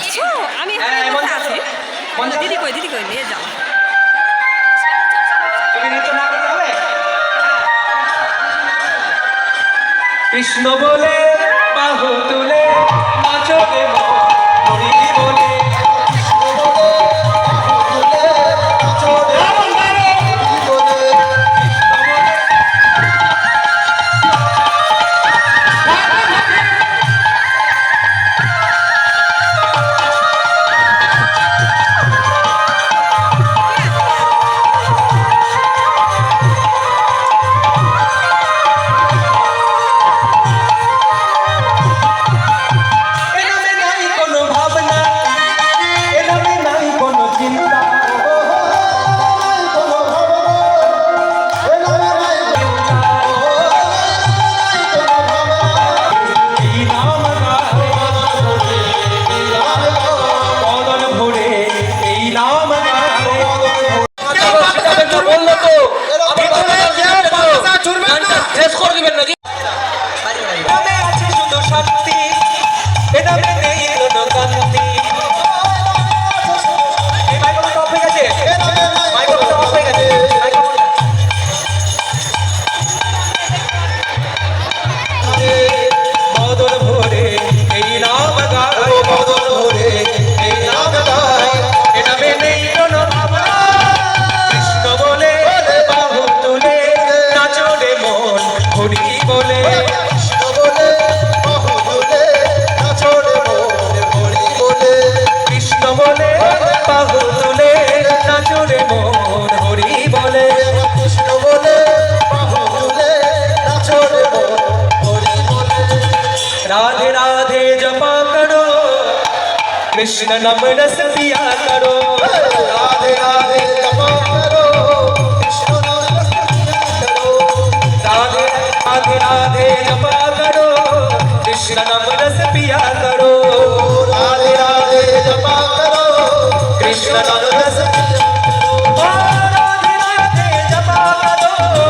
দেখছ আমি হ্যাঁ, দিদি কই দিদি কই নিয়ে যাও। কৃষ্ণ বলে বাহু তুলে নাচবে कृष्ण नमनस पिया करो। राधे राधे जपा करो। कृष्ण नमनस पिया करो। राधे राधे राधे जपा करो। कृष्ण नमनस पिया करो। राधे राधे जपा करो। कृष्ण नमनस राधे राधे जपा करो।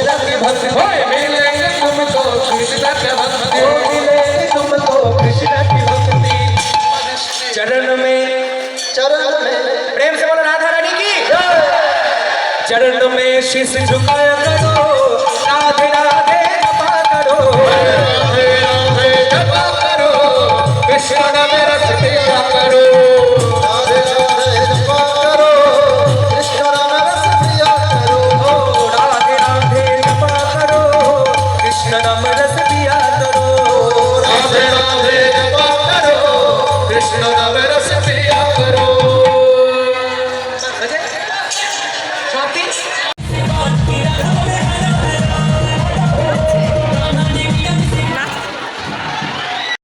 कृष्ण भक्त हो मिले तुम तो कृष्ण के भक्त हो मिले तुम तो कृष्ण की भक्ति चरण में चरण में प्रेम से बोलो राधा रानी की चरण में शीश झुकाया करो राधे राधे जपा करो राधे राधे जपा करो कृष्ण